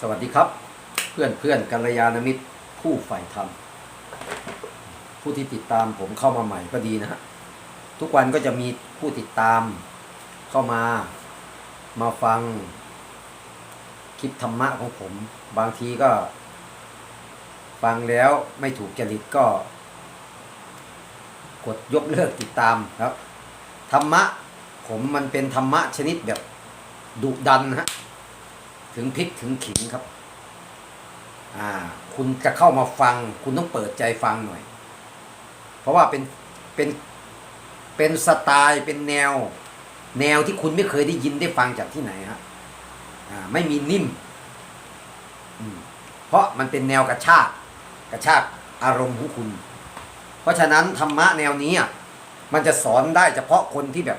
สวัสดีครับ เพื่อนเพื่อนกัลยาณมิตรผู้ใฝ่ธรรม ผู้ที่ติดตามผมเข้ามาใหม่ก็ดีนะฮะทุกวันก็จะมีผู้ติดตามเข้ามามาฟังคลิปธรรมะของผม บางทีก็ ฟังแล้วไม่ถูกจริตก็ กดยกเลิกติดตามครับธรรมะผมมันเป็นธรรมะชนิดแบบดุดันนะฮะ ถึงพริกถึงขิงครับ อ่า คุณจะเข้ามาฟัง คุณต้องเปิดใจฟังหน่อย เพราะว่าเป็นเป็นเป็นสไตล์เป็นแนว แนวที่คุณไม่เคยได้ยินได้ฟังจากที่ไหนฮะอ่าไม่มีนิ่มอืมเพราะมันเป็นแนวกระชากกระชากอารมณ์ของคุณ เพราะฉะนั้นธรรมะแนวนี้อะมันจะสอนได้เฉพาะคนที่แบบ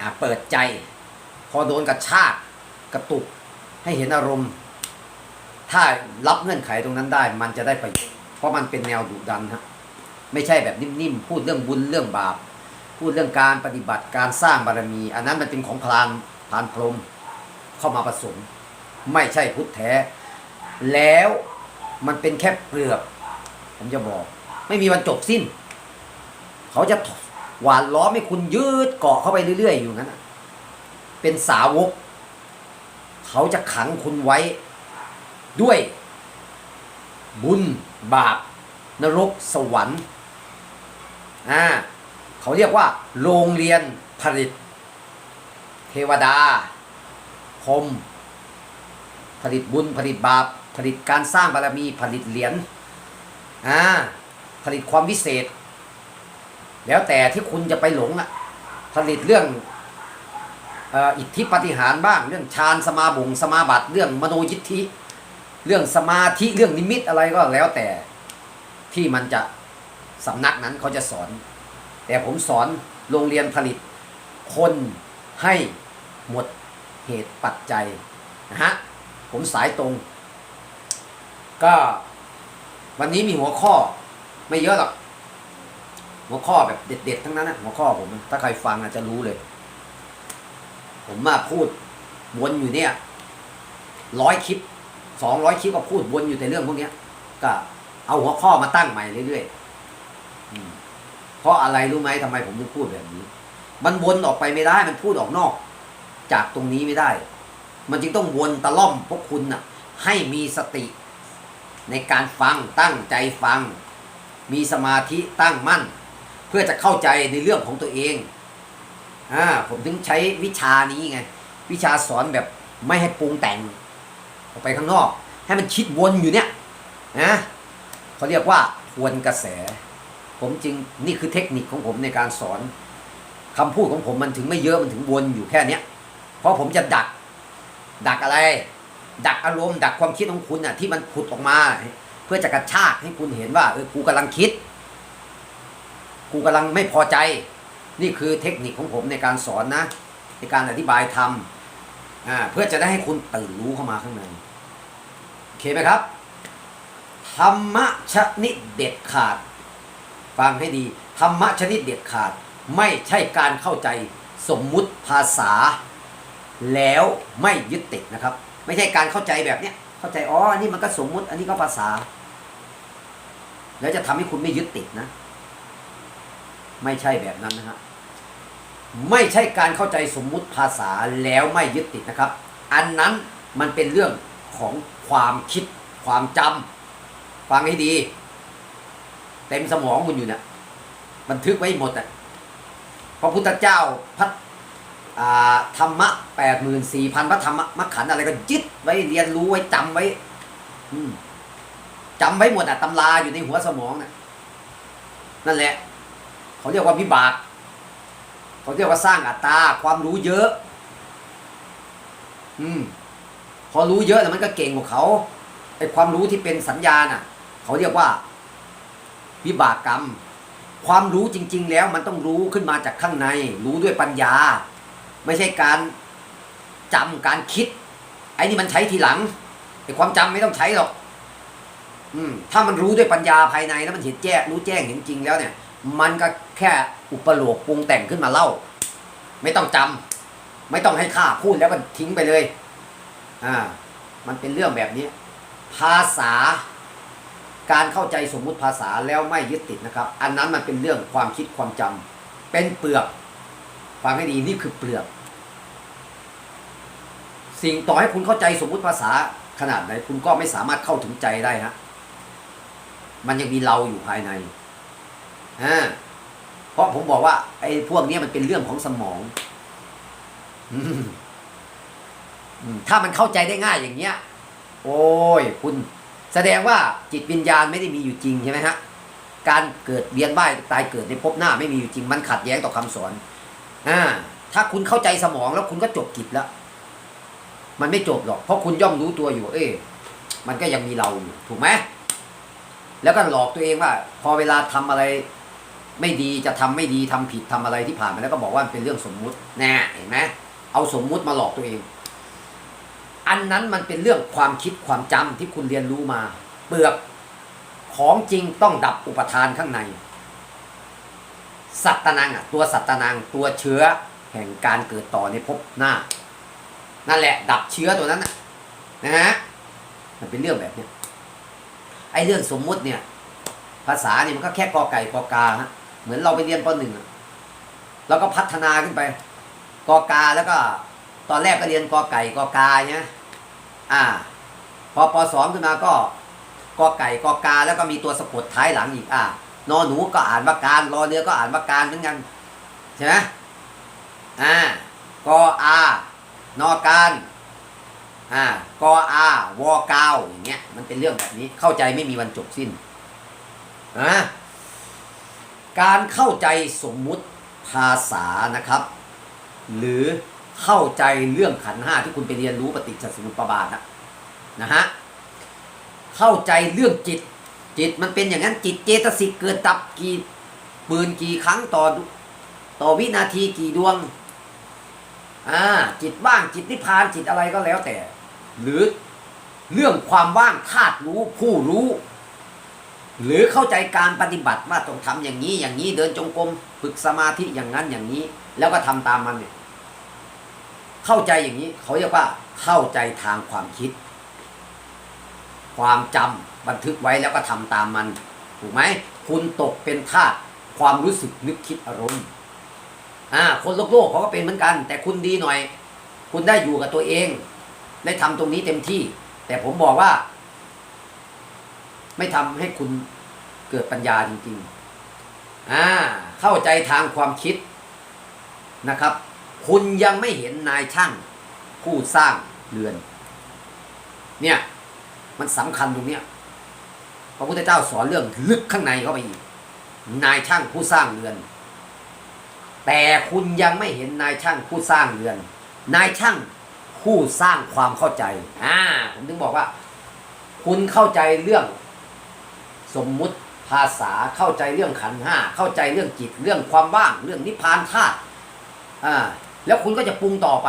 อ่าเปิดใจ พอโดนกระชาก กระตุกให้เห็นอารมณ์ ถ้ารับเงื่อนไขตรงนั้นได้ มันจะได้ประโยชน์เพราะมันเป็นแนวดุดันฮะไม่ใช่แบบนิ่มๆพูดเรื่องบุญเรื่องบาป พูดเรื่องการปฏิบัติการสร้างบารมี อันนั้นมันเป็นของพลานพลานพรมเข้ามาผสม ไม่ใช่พุทธแท้ แล้วมันเป็นแค่เปลือก ผมจะบอก ไม่มีวันจบสิ้น เขาจะหวานล้อมให้คุณยืดเกาะเข้าไปเรื่อยๆอยู่งั้นเป็นสาวก เขาจะขังคุณไว้ ด้วย บุญบาป นรกสวรรค์อ่าเขาเรียกว่า โรงเรียนผลิต เทวดาพรมผลิตบุญผลิตบาป ผลิตการสร้างบารมีผลิตเหรียญอ่าผลิตความวิเศษ แล้วแต่ที่คุณจะไปหลงอะผลิตเรื่อง อิทธิปฏิหารบ้าง เรื่องฌานสมาบุงสมาบัติเรื่องมโนยิทธิ เรื่องสมาธิเรื่องนิมิตอะไรก็แล้วแต่ที่มันจะสำนักนั้นเขาจะสอน แต่ผมสอนโรงเรียนผลิต คนให้หมดเหตุปัจจัยนะฮะผมสายตรง ก็วันนี้มีหัวข้อไม่เยอะหรอกหัวข้อแบบเด็ด ๆ ทั้งนั้นนะหัวข้อผมถ้าใครฟังอาจจะรู้เลย ผมมาพูดวนอยู่เนี่ยร้อยคลิปสองร้อยคลิปก็พูดวนอยู่แต่เรื่องพวกเนี้ยก็เอาหัวข้อมาตั้งใหม่เรื่อยๆเพราะอะไรรู้ไหมทำไมผมถึงพูดแบบนี้ มันวนออกไปไม่ได้ มันพูดออกนอก จากตรงนี้ไม่ได้ มันจึงต้องวนตะล่อมพวกคุณน่ะ ให้มีสติ ในการฟังตั้งใจฟัง มีสมาธิตั้งมั่น เพื่อจะเข้าใจในเรื่องของตัวเอง อ่าผมถึงใช้วิชานี้ไง วิชาสอนแบบไม่ให้ปรุงแต่ง ออกไปข้างนอก ให้มันคิดวนอยู่เนี่ยนะเขาเรียกว่าทวนกระแส ผมจึงนี่คือเทคนิคของผมในการสอนคำพูดของผมมันถึงไม่เยอะมันถึงวนอยู่แค่เนี้ยเพราะผมจะดัก ดักอะไร ดักอารมณ์ดักความคิดของคุณน่ะที่มันผุดออกมา เพื่อจะกระชากให้คุณเห็นว่าเออกูกำลังคิด กูกำลังไม่พอใจ นี่คือเทคนิคของผมในการสอนนะ ในการอธิบายธรรมอ่าเพื่อจะได้ให้คุณตื่นรู้เข้ามาข้างในโอเคไหมครับธรรมะชนิดเด็ดขาด ฟังให้ดีธรรมะชนิดเด็ดขาด ไม่ใช่การเข้าใจสมมุติภาษา แล้วไม่ยึดติดนะครับ ไม่ใช่การเข้าใจแบบเนี้ยเข้าใจอ๋ออันนี้มันก็สมมุติ อันนี้ก็ภาษา แล้วจะทำให้คุณไม่ยึดติดนะ ไม่ใช่แบบนั้นนะฮะไม่ใช่การเข้าใจสมมุติภาษาแล้วไม่ยึดติดนะครับ อันนั้นมันเป็นเรื่องของความคิดความจำฟังให้ดี เต็มสมองคุณอยู่เนี่ยบันทึกไว้หมดอะพระพุทธเจ้าพัฒธรรมะแปดหมื่นสี่พันพระธรรมมัขันอะไรก็ยึดไว้เรียนรู้ไว้จำไว้ อืมจำไว้หมดอะตำราอยู่ในหัวสมองน่ะนั่นแหละ เขาเรียกว่าวิบากเขาเรียกว่าสร้างอัตตาความรู้เยอะ อืม พอรู้เยอะแล้วมันก็เก่งกว่าเขาไอ้ความรู้ที่เป็นสัญญาน่ะ เขาเรียกว่า วิบากกรรม ความรู้จริง ๆ แล้วมันต้องรู้ขึ้นมาจากข้างใน รู้ด้วยปัญญา ไม่ใช่การจำการคิด ไอ้นี่มันใช้ทีหลังไอ้ความจำไม่ต้องใช้หรอก อืม ถ้ามันรู้ด้วยปัญญาภายในแล้วมันเห็นแจ้งรู้แจ้งเห็นจริงแล้วเนี่ย มันก็แค่อุปโลกปรุงแต่งขึ้นมาเล่า ไม่ต้องจำไม่ต้องให้ข้าพูดแล้วก็ทิ้งไปเลยอ่ามันเป็นเรื่องแบบนี้ ภาษาการเข้าใจสมมุติภาษาแล้วไม่ยึดติดนะครับ อันนั้นมันเป็นเรื่องความคิดความจำเป็นเปลือกฟังให้ดีนี่คือเปลือก สิ่งต่อให้คุณเข้าใจสมมุติภาษาขนาดไหนคุณก็ไม่สามารถเข้าถึงใจได้ฮะมันยังมีเราอยู่ภายใน อ่าเพราะผมบอกว่าไอ้พวกนี้มันเป็นเรื่องของสมองถ้ามันเข้าใจได้ง่ายอย่างเงี้ย โอ้ยคุณ แสดงว่าจิตวิญญาณไม่ได้มีอยู่จริงใช่ไหมฮะการเกิดเวียนว่ายตายเกิดในภพหน้าไม่มีอยู่จริง มันขัดแย้งต่อคำสอนอ่าถ้าคุณเข้าใจสมองแล้วคุณก็จบกิจแล้ว มันไม่จบหรอก เพราะคุณย่อมรู้ตัวอยู่ เอ้มันก็ยังมีเราอยู่ถูกไหมแล้วก็หลอกตัวเองว่า พอเวลาทำอะไร ไม่ดีจะทำไม่ดีทำผิดทำอะไรที่ผ่านมาแล้วก็บอกว่าเป็นเรื่องสมมุติแน่เห็นไหมเอาสมมุติมาหลอกตัวเอง อันนั้นมันเป็นเรื่องความคิดความจำที่คุณเรียนรู้มา เปลือกของจริงต้องดับอุปทานข้างใน สัตตนังอะตัวสัตตนังตัวเชื้อแห่งการเกิดต่อในภพหน้า นั่นแหละ ดับเชื้อตัวนั้นนะนะฮะมันเป็นเรื่องแบบเนี้ยไอ้เรื่องสมมุติเนี่ย ภาษาเนี่ยมันก็แค่กอไก่กอกาฮะ เหมือนเราไปเรียนปหนึ่งอะเราก็พัฒนาขึ้นไป กอกาแล้วก็ ตอนแรกก็เรียนกอไก่กอกาเนี่ยอ่า พอปสองขึ้นมาก็กอไก่กอกาแล้วก็มีตัวสะกดท้ายหลังอีกอ่านอหนูก็อ่านว่าการรอเรือก็อ่านว่าการเหมือนกันใช่ไหมอ่ากออานอการอ่ากออาวอกาวอย่างเงี้ยมันเป็นเรื่องแบบนี้เข้าใจไม่มีวันจบสิ้นนะ การเข้าใจสมมุติภาษานะครับ หรือเข้าใจเรื่องขันห้าที่คุณไปเรียนรู้ปฏิจจสมุปบาทนะนะฮะเข้าใจเรื่องจิตจิตมันเป็นอย่างนั้นจิตเจตสิกเกิดดับกี่หมื่นกี่ครั้งต่อต่อวินาทีกี่ดวงอ่าจิตว่างจิตนิพพานจิตอะไรก็แล้วแต่ หรือเรื่องความว่างธาตุรู้ผู้รู้ หรือเข้าใจการปฏิบัติว่าต้องทำอย่างนี้อย่างนี้เดินจงกรมฝึกสมาธิอย่างนั้นอย่างนี้ แล้วก็ทำตามมันเนี่ยเข้าใจอย่างนี้เขาเรียกว่าเข้าใจทางความคิด ความจำบันทึกไว้แล้วก็ทำตามมัน ถูกไหมคุณตกเป็นทาสความรู้สึกนึกคิดอารมณ์อ่าคนโลกโลกเขาก็เป็นเหมือนกัน แต่คุณดีหน่อย คุณได้อยู่กับตัวเอง ได้ทำตรงนี้เต็มที่ แต่ผมบอกว่า ไม่ทำให้คุณเกิดปัญญาจริงๆอ่าเข้าใจทางความคิดนะครับ คุณยังไม่เห็นนายช่างผู้สร้างเรือน เนี่ย มันสำคัญตรงเนี้ยพระพุทธเจ้าสอนเรื่องลึกข้างในเข้าไปอีก นายช่างผู้สร้างเรือน แต่คุณยังไม่เห็นนายช่างผู้สร้างเรือน นายช่างผู้สร้างความเข้าใจ อ่า ผมถึงบอกว่า คุณเข้าใจเรื่อง สมมุติภาษาเข้าใจเรื่องขันห้าเข้าใจเรื่องจิตเรื่องความว่างเรื่องนิพพานธาตุอ่าแล้วคุณก็จะปรุงต่อไป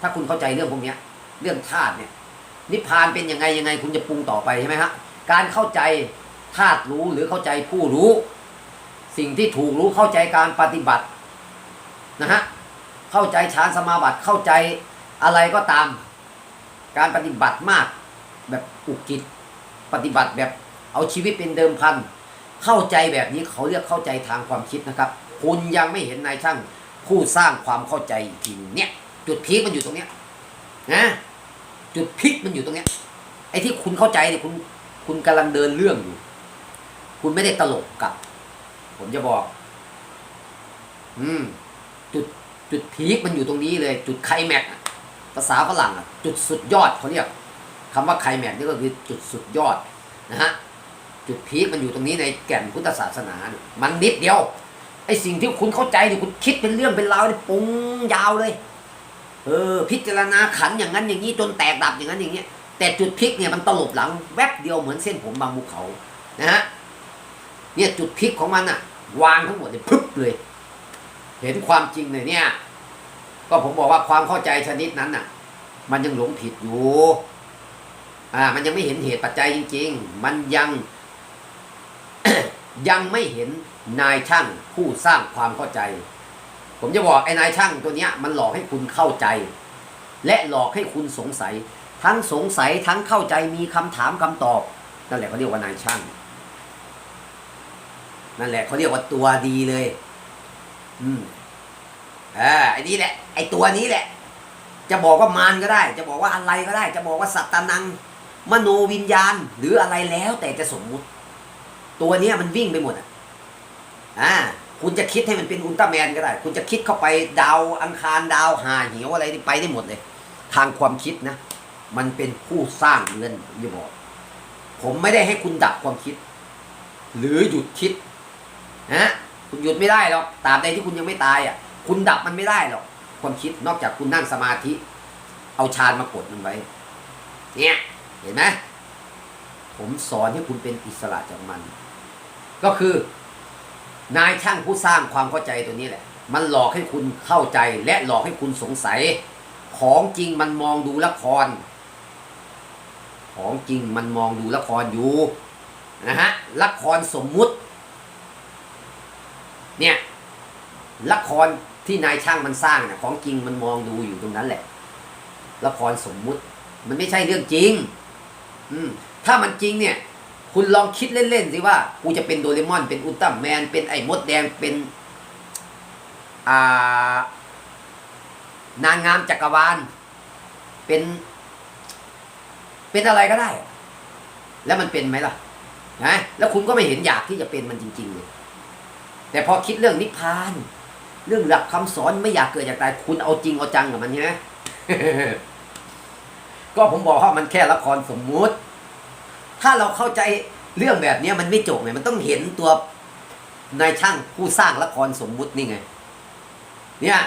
ถ้าคุณเข้าใจเรื่องพวกนี้เรื่องธาตุเนี่ยนิพพานเป็นยังไงยังไงคุณจะปรุงต่อไปใช่ไหมฮะการเข้าใจธาตุรู้หรือเข้าใจผู้รู้ สิ่งที่ถูกรู้เข้าใจการปฏิบัตินะฮะเข้าใจฌานสมาบัติเข้าใจอะไรก็ตาม การปฏิบัติมากแบบอุกิจปฏิบัติแบบ เอาชีวิตเป็นเดิมพัน เข้าใจแบบนี้เขาเรียกเข้าใจทางความคิดนะครับ คุณยังไม่เห็นนายช่างผู้สร้างความเข้าใจอีกทีเนี่ย จุดพีคมันอยู่ตรงเนี้ยนะจุดพลิกมันอยู่ตรงเนี้ยไอ้ที่คุณเข้าใจเนี่ยคุณคุณกำลังเดินเรื่องอยู่ คุณไม่ได้ตลกกับ ผมจะบอก อืม จุดจุดพีคมันอยู่ตรงนี้เลย จุดไคลแม็กภาษาฝรั่งอะจุดสุดยอดเขาเรียกคำว่าไคลแม็กนี่ก็คือจุดสุดยอดนะฮะ จุดพีคมันอยู่ตรงนี้ในแก่นพุทธศาสนา มันนิดเดียวไอ้สิ่งที่คุณเข้าใจเนี่ยคุณคิดเป็นเรื่องเป็นราวเนี่ยปรุงยาวเลย เออ พิจารณาขันอย่างนั้นอย่างนี้จนแตกดับอย่างนั้นอย่างเงี้แต่จุดพลิกเนี่ยมันตลบหลังแวบเดียวเหมือนเส้นผมบางภูเขานะฮะเนี่ยจุดพลิกของมันอะวางทั้งหมดเลยพึบเลย เห็นความจริงเลยเนี่ย ก็ผมบอกว่าความเข้าใจชนิดนั้นน่ะมันยังหลงผิดอยู่ อ่า มันยังไม่เห็นเหตุปัจจัยจริง ๆ มันยัง ยังไม่เห็นนายช่างผู้สร้างความเข้าใจ ผมจะบอกไอ้นายช่างตัวเนี้ยมันหลอกให้คุณเข้าใจ และหลอกให้คุณสงสัย ทั้งสงสัยทั้งเข้าใจมีคำถามคำตอบ นั่นแหละเขาเรียกว่านายช่าง นั่นแหละเขาเรียกว่าตัวดีเลย อืมอ่าไอ้นี่แหละ ไอ้ตัวนี้แหละ จะบอกว่ามารก็ได้ จะบอกว่าอะไรก็ได้ จะบอกว่าสัตตานัง มโนวิญญาณ หรืออะไรแล้วแต่จะสมมุติ ตัวเนี้ยมันวิ่งไปหมดอะอ่าคุณจะคิดให้มันเป็นอุลตร้าแมนก็ได้ คุณจะคิดเข้าไปดาวอังคารดาวหาเหวอะไรไปได้หมดเลย ทางความคิดนะ มันเป็นผู้สร้างเรือนผมจะบอก ผมไม่ได้ให้คุณดับความคิด หรือหยุดคิดนะคุณหยุดไม่ได้หรอกตราบใดที่คุณยังไม่ตายอะ คุณดับมันไม่ได้หรอก ความคิดนอกจากคุณนั่งสมาธิ เอาฌานมากดมันไว้ เนี่ย เห็นไหมผมสอนให้คุณเป็นอิสระจากมัน ก็คือนายช่างผู้สร้างความเข้าใจตัวนี้แหละ มันหลอกให้คุณเข้าใจและหลอกให้คุณสงสัย ของจริงมันมองดูละคร ของจริงมันมองดูละครอยู่นะฮะละครสมมุติ เนี่ยละครที่นายช่างมันสร้างเนี่ยของจริงมันมองดูอยู่ตรงนั้นแหละ ละครสมมุติ มันไม่ใช่เรื่องจริง อืมถ้ามันจริงเนี่ย คุณลองคิดเล่นๆสิว่ากูจะเป็นโดเรมอน เป็นอุลตร้าแมน เป็นไอ้มดแดง เป็นอ่านางงามจักรวาล เป็น เป็นอะไรก็ได้ แล้วมันเป็นไหมล่ะนะแล้วคุณก็ไม่เห็นอยากที่จะเป็นมันจริงๆเลย แต่พอคิดเรื่องนิพพาน เรื่องหลักคำสอนไม่อยากเกิดอยากตาย คุณเอาจริงเอาจังกับมันใช่ไหมก็ผมบอกว่ามันแค่ละครสมมุติ ถ้าเราเข้าใจเรื่องแบบนี้มันไม่จบไงมันต้องเห็นตัวนายช่างผู้สร้างละครสมมุตินี่ไง เนี่ย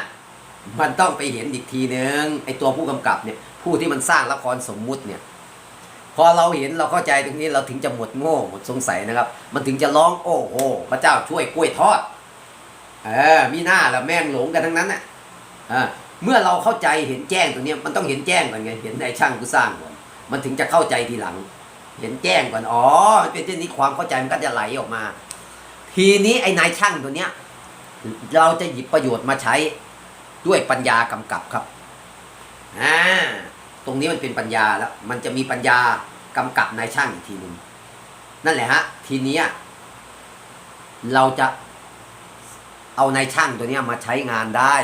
มันต้องไปเห็นอีกทีนึงไอตัวผู้กำกับเนี่ย ผู้ที่มันสร้างละครสมมุติเนี่ย พอเราเห็นเราเข้าใจตรงนี้เราถึงจะหมดโง่หมดสงสัยนะครับ มันถึงจะร้องโอ้โหพระเจ้าช่วยกล้วยทอดเออมีหน้าละแม่งหลงกันทั้งนั้นน่ะอ่าเมื่อเราเข้าใจเห็นแจ้งตรงนี้มันต้องเห็นแจ้งก่อนไงเห็นนายช่างผู้สร้างก่อนมันถึงจะเข้าใจทีหลัง เห็นแจ้งก่อนอ๋อมันเป็นเช่นนี้ความเข้าใจมันก็จะไหลออกมา ทีนี้ไอ้นายช่างตัวเนี้ย เราจะหยิบประโยชน์มาใช้ด้วยปัญญากำกับครับอ่าตรงนี้มันเป็นปัญญาแล้ว มันจะมีปัญญากำกับนายช่างอีกทีหนึ่งนั่นแหละฮะ ทีนี้เราจะเอานายช่างตัวเนี้ยมาใช้งานได้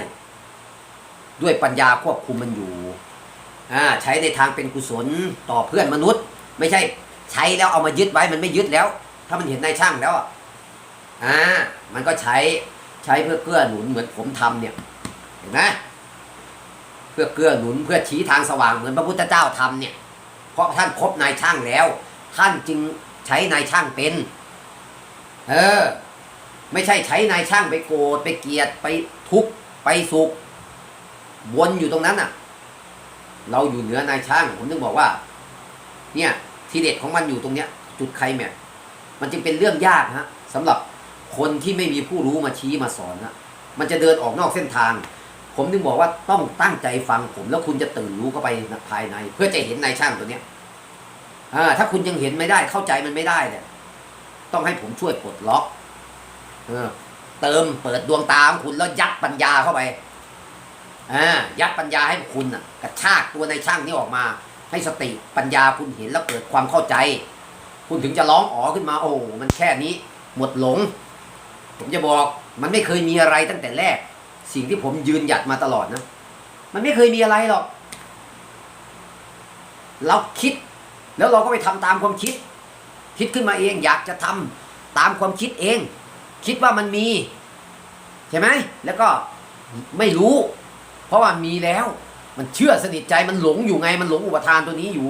ด้วยปัญญาควบคุมมันอยู่อ่าใช้ในทางเป็นกุศลต่อเพื่อนมนุษย์ ไม่ใช่ ใช้แล้วเอามายึดไว้มันไม่ยึดแล้ว ถ้ามันเห็นนายช่างแล้วอะอ่ามันก็ใช้ใช้เพื่อเกื้อหนุนเหมือนผมทำเนี่ยเห็นไหมเพื่อเกื้อหนุนเพื่อชี้ทางสว่างเหมือนพระพุทธเจ้าทำเนี่ย เพราะท่านพบนายช่างแล้ว ท่านจึงใช้นายช่างเป็น เออ ไม่ใช่ใช้นายช่างไปโกรธไปเกลียดไปทุกข์ไปสุขวนอยู่ตรงนั้นอะ เราอยู่เหนือนายช่างผมถึงบอกว่า เนี่ย ทีเด็ดของมันอยู่ตรงเนี้ย จุดใครแม่มันจึงเป็นเรื่องยากฮะสำหรับคนที่ไม่มีผู้รู้มาชี้มาสอนนะมันจะเดินออกนอกเส้นทาง ผมถึงบอกว่าต้องตั้งใจฟังผม แล้วคุณจะตื่นรู้เข้าไปภายใน เพื่อจะเห็นนายช่างตัวเนี้ยอ่าถ้าคุณยังเห็นไม่ได้เข้าใจมันไม่ได้เนี่ยต้องให้ผมช่วยปลดล็อกเออเติมเปิดดวงตาของคุณแล้วยัดปัญญาเข้าไปอ่ายัดปัญญาให้คุณอะ กระชากตัวในช่างนี้ออกมา ให้สติปัญญาคุณเห็นแล้วเกิดความเข้าใจ คุณถึงจะร้องอ๋อขึ้นมาโอ้มันแค่นี้ หมดหลง ผมจะบอกมันไม่เคยมีอะไรตั้งแต่แรก สิ่งที่ผมยืนหยัดมาตลอดนะ มันไม่เคยมีอะไรหรอก เราคิด แล้วเราก็ไปทำตามความคิด คิดขึ้นมาเองอยากจะทำตามความคิดเอง คิดว่ามันมี ใช่ไหมแล้วก็ไม่รู้ เพราะว่ามีแล้ว มันเชื่อสนิทใจมันหลงอยู่ไง มันหลงอุปทานตัวนี้อยู่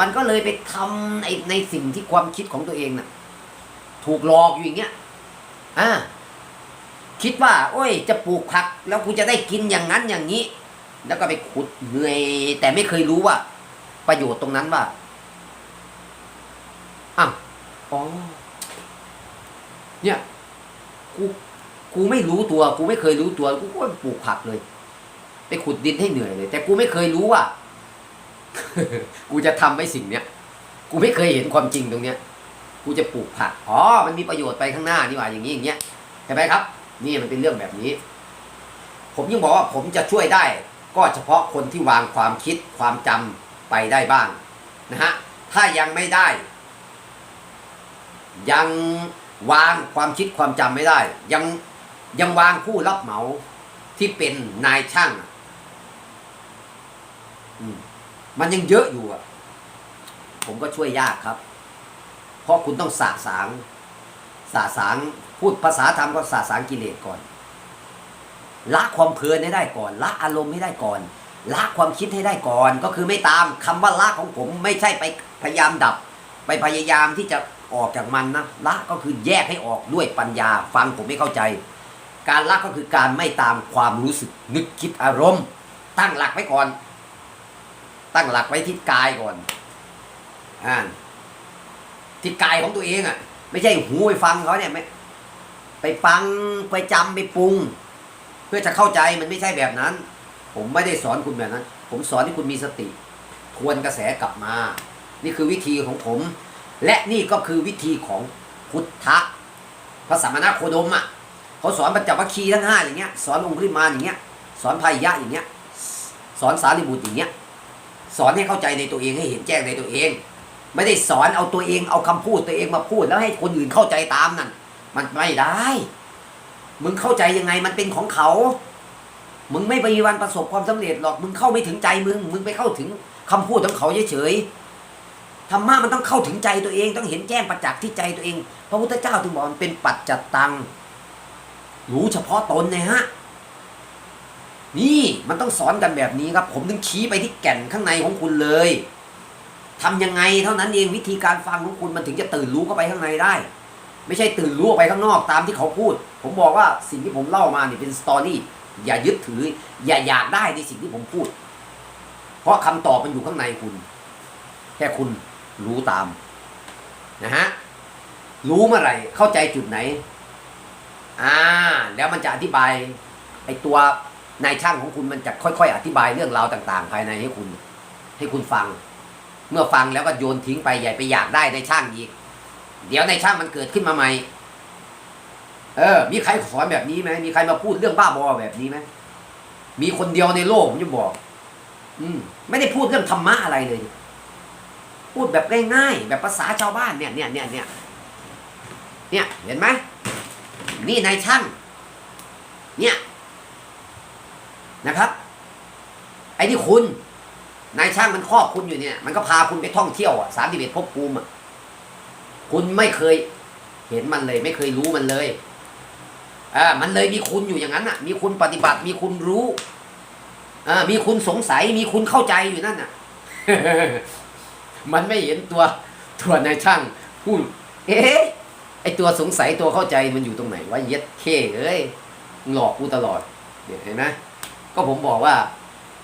มันก็เลยไปทำในในสิ่งที่ความคิดของตัวเองน่ะ ถูกหลอกอยู่อย่างเงี้ยอ่าคิดว่า โอ้ย จะปลูกผัก แล้วกูจะได้กินอย่างนั้นอย่างนี้ แล้วก็ไปขุดเหนื่อยแต่ไม่เคยรู้ว่า ประโยชน์ตรงนั้นว่าอ้าวอ๋อเนี่ยกูกูไม่รู้ตัว กูไม่เคยรู้ตัว กูก็ปลูกผักเลย ไปขุดดินให้เหนื่อยเลย แต่กูไม่เคยรู้ว่า กูจะทำไอ้สิ่งเนี้ย กูไม่เคยเห็นความจริงตรงเนี้ย กูจะปลูกผัก อ๋อ มันมีประโยชน์ไปข้างหน้านี่หว่าอย่างนี้อย่างเงี้ยเห็นไหมครับ นี่มันเป็นเรื่องแบบนี้ ผมยังบอกว่าผมจะช่วยได้ ก็เฉพาะคนที่วางความคิดความจำไปได้บ้างนะฮะ ถ้ายังไม่ได้ ยังวางความคิดความจำไม่ได้ ยังยังวางผู้รับเหมาที่เป็นนายช่างอะอื มันยังเยอะอยู่อะ ผมก็ช่วยยากครับ เพราะคุณต้องสะสางสะสางพูดภาษาธรรมก็สะสางกิเลสก่อน ละความเพลินให้ได้ก่อน ละอารมณ์ให้ได้ก่อน ละความคิดให้ได้ก่อน ก็คือไม่ตามคำว่าละของผม ไม่ใช่ไปพยายามดับ ไปพยายามที่จะออกจากมันนะละก็คือแยกให้ออกด้วยปัญญา ฟังผมไม่เข้าใจ การละก็คือการไม่ตามความรู้สึกนึกคิดอารมณ์ ตั้งหลักไว้ก่อน ตั้งหลักไว้ที่กายก่อนอ่าที่กายของตัวเองอะ ไม่ใช่หูไปฟังเขาเนี่ยไม่ไปฟังไปจำไปปรุง เพื่อจะเข้าใจมันไม่ใช่แบบนั้น ผมไม่ได้สอนคุณแบบนั้น ผมสอนให้คุณมีสติ ทวนกระแสกลับมา นี่คือวิธีของผม และนี่ก็คือวิธีของพุทธะพระสัมมาโคดมอะเขาสอนปัญจวัคคีย์ทั้งห้าอย่างเงี้ยสอนองคุลิมานอย่างเงี้ยสอนพายะอย่างเงี้ยสอนสารีบุตรอย่างเงี้ย สอนให้เข้าใจในตัวเองให้เห็นแจ้งในตัวเอง ไม่ได้สอนเอาตัวเองเอาคำพูดตัวเองมาพูดแล้วให้คนอื่นเข้าใจตามนั่นมันไม่ได้ มึงเข้าใจยังไงมันเป็นของเขา มึงไม่ไปวันประสบความสำเร็จหรอกมึงเข้าไม่ถึงใจมึง มึงไปเข้าถึงคำพูดของเขาเฉยๆธรรมะมันต้องเข้าถึงใจตัวเองต้องเห็นแจ้งประจักษ์ที่ใจตัวเอง พระพุทธเจ้าถึงบอกมันเป็นปัจจัตตัง รู้เฉพาะตนนะฮะ นี่มันต้องสอนกันแบบนี้ครับ ผมถึงชี้ไปที่แก่นข้างในของคุณเลยทำยังไงเท่านั้นเองวิธีการฟังของคุณมันถึงจะตื่นรู้เข้าไปข้างในได้ ไม่ใช่ตื่นรู้ออกไปข้างนอกตามที่เขาพูด ผมบอกว่าสิ่งที่ผมเล่ามาเนี่ยเป็นสตอรี่อย่ายึดถือ อย่าอยากได้ในสิ่งที่ผมพูด เพราะคำตอบมันอยู่ข้างในคุณ แค่คุณรู้ตามนะฮะรู้เมื่อไหร่เข้าใจจุดไหน อ่า แล้วมันจะอธิบายไอตัว นายช่างของคุณมันจะค่อยๆ อธิบายเรื่องราวต่าง ๆ ภายในให้คุณ ให้คุณฟัง เมื่อฟังแล้วก็โยนทิ้งไปอย่ไปอยากได้ในช่างอีก เดี๋ยวในช่างมันเกิดขึ้นมาใหม่ เออ มีใครสอนแบบนี้ไหมมีใครมาพูดเรื่องบ้าบอแบบนี้ไหมมีคนเดียวในโลกผมจะบอก อืม ไม่ได้พูดเรื่องธรรมะอะไรเลย พูดแบบง่ายๆแบบภาษาชาวบ้านเนี่ยเนี่ยเนี่ยเนี่ยเนี่ยเห็นไหมนี่นายช่าง เนี่ย นะครับ ไอ้ที่คุณนายช่างมันครอบคุณอยู่เนี่ย มันก็พาคุณไปท่องเที่ยวอะสามสิบเอ็ดภพภูมิอะคุณไม่เคยเห็นมันเลย ไม่เคยรู้มันเลยอ่ามันเลยมีคุณอยู่อย่างนั้นอะ มีคุณปฏิบัติ มีคุณรู้อ่ามีคุณสงสัย มีคุณเข้าใจอยู่นั่นอะ มันไม่เห็นตัวตัวนายช่างพูดเอ๊ะไอตัวสงสัยตัวเข้าใจมันอยู่ตรงไหนวะเย็ดเคเอ้ยหลอกกูตลอดเนี่ยเห็นไหม ก็ผมบอกว่า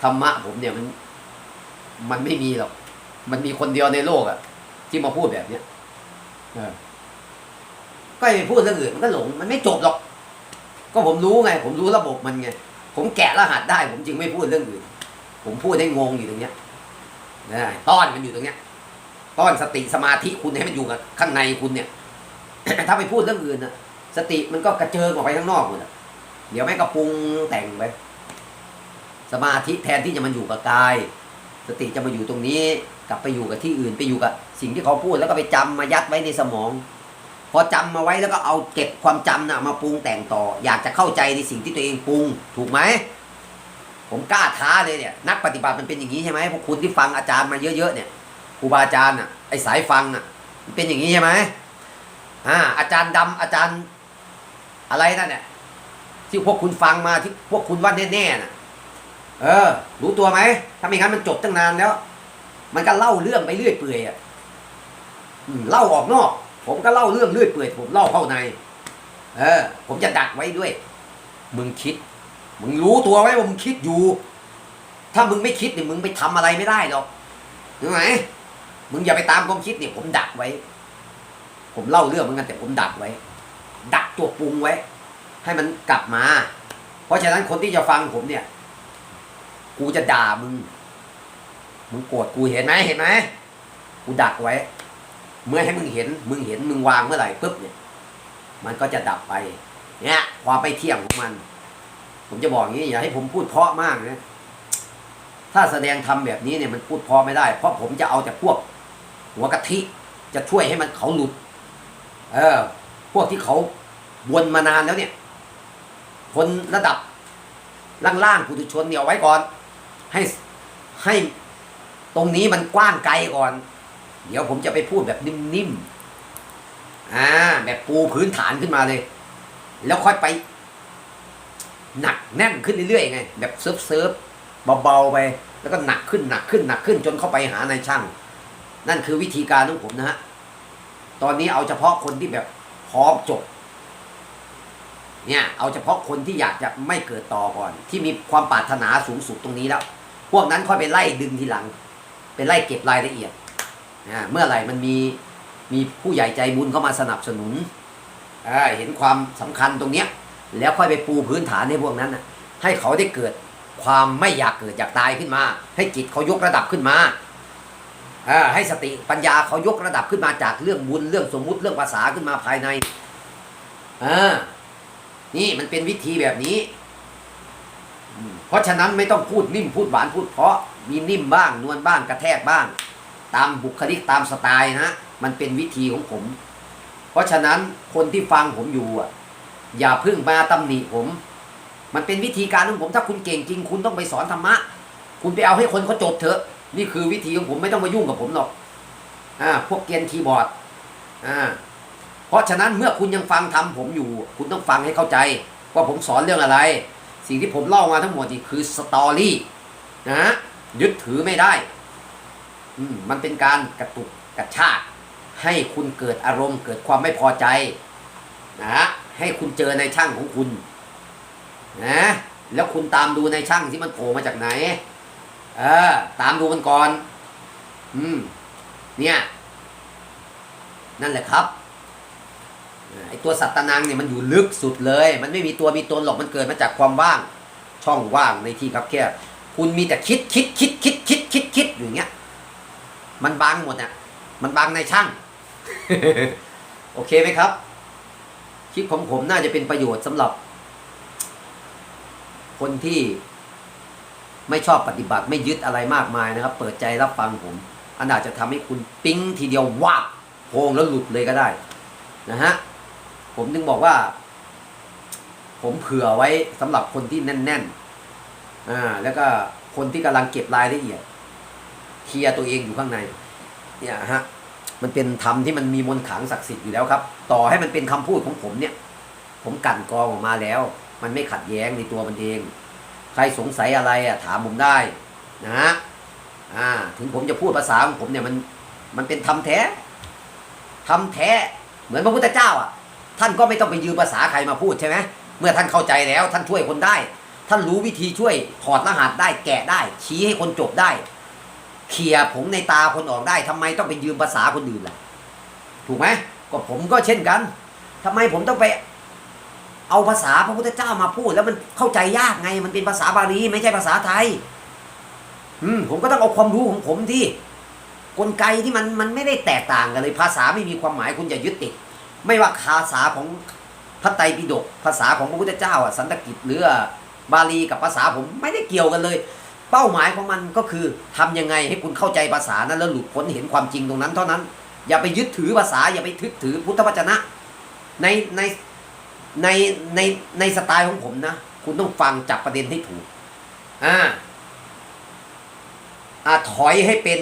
ธรรมะผมเนี่ยมันมันไม่มีหรอก มันมีคนเดียวในโลกอะที่มาพูดแบบเนี้ยก็ไปพูดเรื่องอื่นมันก็หลง มันไม่จบหรอก ก็ผมรู้ไง ผมรู้ระบบมันไง ผมแกะรหัสได้ ผมจึงไม่พูดเรื่องอื่น ผมพูดให้งงอยู่ตรงเนี้ยนะต้อนมันอยู่ตรงเนี้ย ต้อนสติสมาธิคุณให้มันอยู่กับข้างในคุณเนี่ย ถ้าไปพูดเรื่องอื่นนะสติมันก็กระเจิงออกไปข้างนอกหมดเดี๋ยวแม่งก็ปรุงแต่งไป สมาธิแทนที่จะมันอยู่กับกาย สติจะมาอยู่ตรงนี้ กลับไปอยู่กับที่อื่นไปอยู่กับสิ่งที่เขาพูดแล้วก็ไปจำมายัดไว้ในสมอง พอจำมาไว้แล้วก็เอาเก็บความจำนะมาปรุงแต่งต่อ อยากจะเข้าใจในสิ่งที่ตัวเองปรุง ถูกไหมผมกล้าท้าเลยเนี่ยนักปฏิบัติมันเป็นอย่างนี้ใช่ไหมพวกคุณที่ฟังอาจารย์มาเยอะๆเนี่ยครูบาอาจารย์อะไอสายฟังอะมันเป็นอย่างนี้ใช่ไหมอ่าอาจารย์ดำอาจารย์อะไรนั่นเนี่ยที่พวกคุณฟังมาที่พวกคุณว่าแน่ๆน่ะ เออ รู้ตัวไหมถ้าไม่งั้นมันจบตั้งนานแล้ว มันก็เล่าเรื่องไปเรื่อยเปื่อยอะเล่าออกนอก ผมก็เล่าเรื่องเรื่อยเปื่อยผมเล่าเข้าใน เออ ผมจะดักไว้ด้วย มึงคิด มึงรู้ตัวไว้ว่ามึงคิดอยู่ ถ้ามึงไม่คิดเนี่ยมึงไปทำอะไรไม่ได้หรอกรู้ไหมมึงอย่าไปตามความคิดเนี่ยผมดักไว้ ผมเล่าเรื่องเหมือนกันแต่ผมดักไว้ ดักตัวปรุงไว้ ให้มันกลับมา เพราะฉะนั้นคนที่จะฟังผมเนี่ย กูจะด่ามึง มึงโกรธกูเห็นไหมเห็นไหมกูดักไว้ เมื่อให้มึงเห็น มึงเห็นมึงวางเมื่อไหร่ปุ๊บเนี่ย มันก็จะดับไป เนี่ยความไปเที่ยงของมัน ผมจะบอกอย่างนี้อย่าให้ผมพูดเพราะมากนะถ้าแสดงทำแบบนี้เนี่ยมันพูดพอไม่ได้ เพราะผมจะเอาแต่พวก หัวกะทิจะช่วยให้มันเขาหลุด เออ พวกที่เขาวนมานานแล้วเนี่ย คนระดับล่างๆปุถุชนเนี่ยเอาไว้ก่อน ให้ให้ตรงนี้มันกว้างไกลก่อน เดี๋ยวผมจะไปพูดแบบนิ่มๆอ่าแบบปูพื้นฐานขึ้นมาเลย แล้วค่อยไป หนักแน่นขึ้นเรื่อยๆไง แบบเซิร์ฟเซิร์ฟเบาๆไป แล้วก็หนักขึ้นหนักขึ้นหนักขึ้นจนเข้าไปหานายช่าง นั่นคือวิธีการของผมนะฮะตอนนี้เอาเฉพาะคนที่แบบพร้อมจบเนี่ยเอาเฉพาะคนที่อยากจะไม่เกิดต่อก่อน ที่มีความปรารถนาสูงสุดตรงนี้แล้ว วกนั้นค่อยไปไล่ดึงทีหลัง ไปไล่เก็บรายละเอียดนะเมื่อไหร่มันมีมีผู้ใหญ่ใจบุญเข้ามาสนับสนุนเห็นความสำคัญตรงเนี้ยแล้วค่อยไปปูพื้นฐานให้พวกนั้นนะให้เขาได้เกิดความไม่อยากเกิดอยากตายขึ้นมา ให้จิตเขายกระดับขึ้นมาให้สติปัญญาเขายกระดับขึ้นมาจากเรื่องบุญเรื่องสมมุติเรื่องภาษาขึ้นมาภายในอ่านี่มันเป็นวิธีแบบนี้ เพราะฉะนั้นไม่ต้องพูดนิ่มพูดหวานพูดเพราะมีนิ่มบ้าง นวลบ้างกระแทกบ้าง ตามบุคลิกตามสไตล์นะมันเป็นวิธีของผม เพราะฉะนั้นคนที่ฟังผมอยู่อะอย่าเพึ่งมาตำหนิผม มันเป็นวิธีการของผมถ้าคุณเก่งจริง คุณต้องไปสอนธรรมะ คุณไปเอาให้คนเขาจบเถอะ นี่คือวิธีของผมไม่ต้องมายุ่งกับผมหรอกอ่าพวกเกียนคีย์บอร์ดอ่าเพราะฉะนั้นเมื่อคุณยังฟังทำผมอยู่ คุณต้องฟังให้เข้าใจ ว่าผมสอนเรื่องอะไร สิ่งที่ผมเล่ามาทั้งหมดนี่คือสตอรี่นะยึดถือไม่ได้มมันเป็นการกระตุกกระชากให้คุณเกิดอารมณ์ เกิดความไม่พอใจนะให้คุณเจอในช่างของคุณนะแล้วคุณตามดูในช่างที่มันโผล่มาจากไหน เออ ตามดูมันก่อน อืม เนี่ย นั่นแหละครับ ไอตัวสัตตนังเนี่ยมันอยู่ลึกสุดเลย มันไม่มีตัวมีตนหรอกมันเกิดมาจากความว่าง ช่องว่างในที่ครับแคบคุณมีแต่คิดคิดคิดคิดคิดคิดคิดอยู่างเงี้ย มันบางหมดอะมันบางในช่าง โอเคไหมครับคลิปของผมน่าจะเป็นประโยชน์สำหรับ คนที่ไม่ชอบปฏิบัติไม่ยึดอะไรมากมายนะครับ เปิดใจรับฟังผม อันอาจจะทำให้คุณปิ๊งทีเดียววาบโพงแล้วหลุดเลยก็ได้ นะฮะ ผมถึงบอกว่า ผมเผื่อไว้สำหรับคนที่แน่นๆอ่าแล้วก็คนที่กำลังเก็บรายละเอียดเคลียร์ตัวเองอยู่ข้างใน เนี่ยฮะมันเป็นธรรมที่มันมีมนต์ขลังศักดิ์สิทธิ์อยู่แล้วครับ ต่อให้มันเป็นคำพูดของผมเนี่ย ผมกั่นกองออกมาแล้ว มันไม่ขัดแย้งในตัวมันเอง ใครสงสัยอะไรอะถามผมได้นะฮะอ่า ถึงผมจะพูดภาษาของผมเนี่ยมัน มันเป็นธรรมแท้ธรรมแท้ เหมือนพระพุทธเจ้าอะ ท่านก็ไม่ต้องไปยืมภาษาใครมาพูดใช่ไหมเมื่อท่านเข้าใจแล้วท่านช่วยคนได้ ท่านรู้วิธีช่วยถอดรหัสได้แกะได้ ชี้ให้คนจบได้เคลียผมในตาคนออกได้ทำไมต้องไปยืมภาษาคนอื่นล่ะ ถูกไหมก็ผมก็เช่นกันทำไมผมต้องไป เอาภาษาพระพุทธเจ้ามาพูด แล้วมันเข้าใจยากไง มันเป็นภาษาบาลีไม่ใช่ภาษาไทย อืมผมก็ต้องเอาความรู้ของผมที่กลไกที่มันมันไม่ได้แตกต่างกันเลย ภาษาไม่มีความหมายคุณอย่ายึดติด ไม่ว่าภาษาของพระไตรปิฎกภาษาของพระพุทธเจ้าอะสันตกิจหรือบาลีกับภาษาผมไม่ได้เกี่ยวกันเลย เป้าหมายของมันก็คือทำยังไงให้คุณเข้าใจภาษานั้นแล้วหลุดพ้นเห็นความจริงตรงนั้นเท่านั้น อย่าไปยึดถือภาษา อย่าไปทึดถือพุทธวจนะ ในในในในในสไตล์ของผมนะ คุณต้องฟังจับประเด็นให้ถูกอ่าอ่าถอยให้เป็น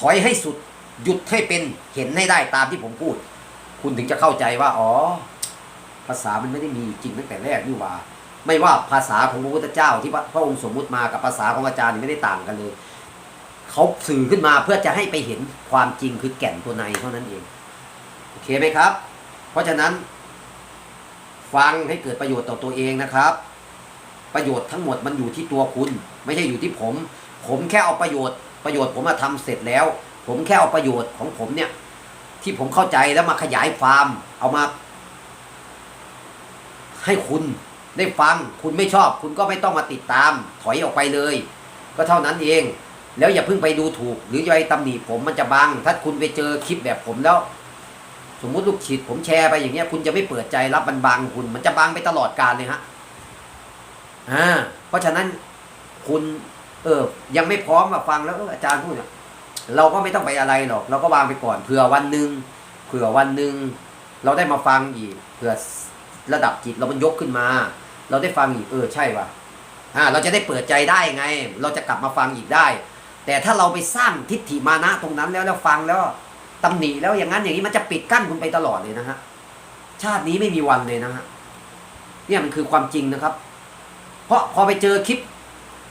ถอยให้สุด หยุดให้เป็นเห็นให้ได้ตามที่ผมพูด คุณถึงจะเข้าใจว่า อ๋อ ภาษามันไม่ได้มีจริงตั้งแต่แรกนี่หว่า ไม่ว่าภาษาของพระพุทธเจ้าที่พระองค์สมมุติมากับภาษาของอาจารย์ไม่ได้ต่างกันเลยเขาสื่อขึ้นมาเพื่อจะให้ไปเห็นความจริงคือแก่นตัวในเท่านั้นเองโอเคไหมครับ เพราะฉะนั้น ฟังให้เกิดประโยชน์ต่อตัวเองนะครับ ประโยชน์ทั้งหมดมันอยู่ที่ตัวคุณ ไม่ใช่อยู่ที่ผม ผมแค่เอาประโยชน์ ประโยชน์ผมมาทำเสร็จแล้ว ผมแค่เอาประโยชน์ของผมเนี่ย ที่ผมเข้าใจแล้วมาขยายความเอามา ให้คุณได้ฟัง คุณไม่ชอบ คุณก็ไม่ต้องมาติดตาม ถอยออกไปเลย ก็เท่านั้นเอง แล้วอย่าเพิ่งไปดูถูก หรืออย่าไปตำหนิผมมันจะบัง ถ้าคุณไปเจอคลิปแบบผมแล้ว สมมุติลูกศิษย์ผมแชร์ไปอย่างเงี้ย คุณจะไม่เปิดใจรับมันบังคุณ มันจะบังไปตลอดกาลเลยฮะอ่าเพราะฉะนั้นคุณ เออ ยังไม่พร้อมมาฟังแล้วอออาจารย์พูดเนี่ย เราก็ไม่ต้องไปอะไรหรอก เราก็วางไปก่อนเผื่อวันหนึ่งเผื่อวันหนึ่งเราได้มาฟังอีกเผื่อระดับจิตเรามันยกขึ้นมา เราได้ฟังอีกเออใช่ว่ะอ่าเราจะได้เปิดใจได้ไง เราจะกลับมาฟังอีกได้ แต่ถ้าเราไปสร้างทิฏฐิมานะตรงนั้นแล้วแล้วฟังแล้วตำหนิแล้วอย่างนั้นอย่างนี้มันจะปิดกั้นคุณไปตลอดเลยนะฮะชาตินี้ไม่มีวันเลยนะฮะเนี่ยมันคือความจริงนะครับ เพราะพอไปเจอคลิป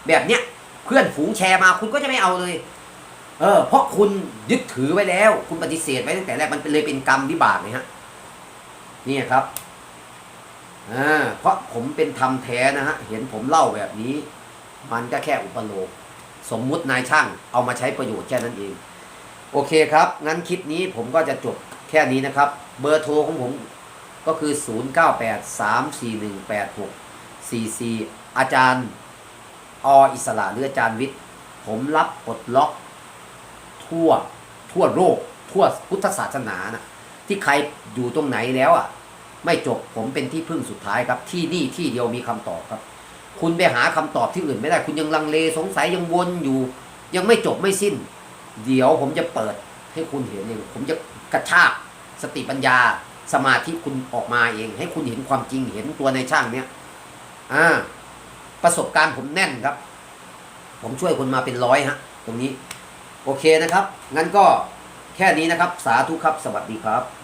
แบบเนี้ยเพื่อนฝูงแชร์มาคุณก็จะไม่เอาเลย เออเพราะคุณยึดถือไว้แล้ว คุณปฏิเสธไว้ตั้งแต่แรกมันเลยเป็นกรรมวิบากเลยฮะนี่ครับอ่าเพราะผมเป็นธรรมแท้นะฮะเห็นผมเล่าแบบนี้ มันก็แค่อุปโลกสมมุตินายช่างเอามาใช้ประโยชน์แค่นั้นเอง โอเคครับ งั้นคลิปนี้ผมก็จะจบแค่นี้นะครับ เบอร์โทรของผมก็คือ 0983418644 อาจารย์ออิสระหรืออาจารย์วิทย์ ผมรับปลดล็อก ทั่วทั่วโลกทั่วพุทธศาสนานะที่ใครอยู่ตรงไหนแล้วอะ ไม่จบผมเป็นที่พึ่งสุดท้ายครับ ที่นี่ที่เดียวมีคำตอบครับ คุณไปหาคำตอบที่อื่นไม่ได้ คุณยังลังเลสงสัยยังวนอยู่ ยังไม่จบไม่สิ้น เดี๋ยวผมจะเปิดให้คุณเห็นเองผมจะกระชากสติปัญญาสมาธิคุณออกมาเอง ให้คุณเห็นความจริงเห็นตัวในช่างเนี้ยอ่า ประสบการณ์ผมแน่นครับ ผมช่วยคนมาเป็นร้อยฮะ ตรงนี้ โอเคนะครับ งั้นก็แค่นี้นะครับ สาธุครับ สวัสดีครับ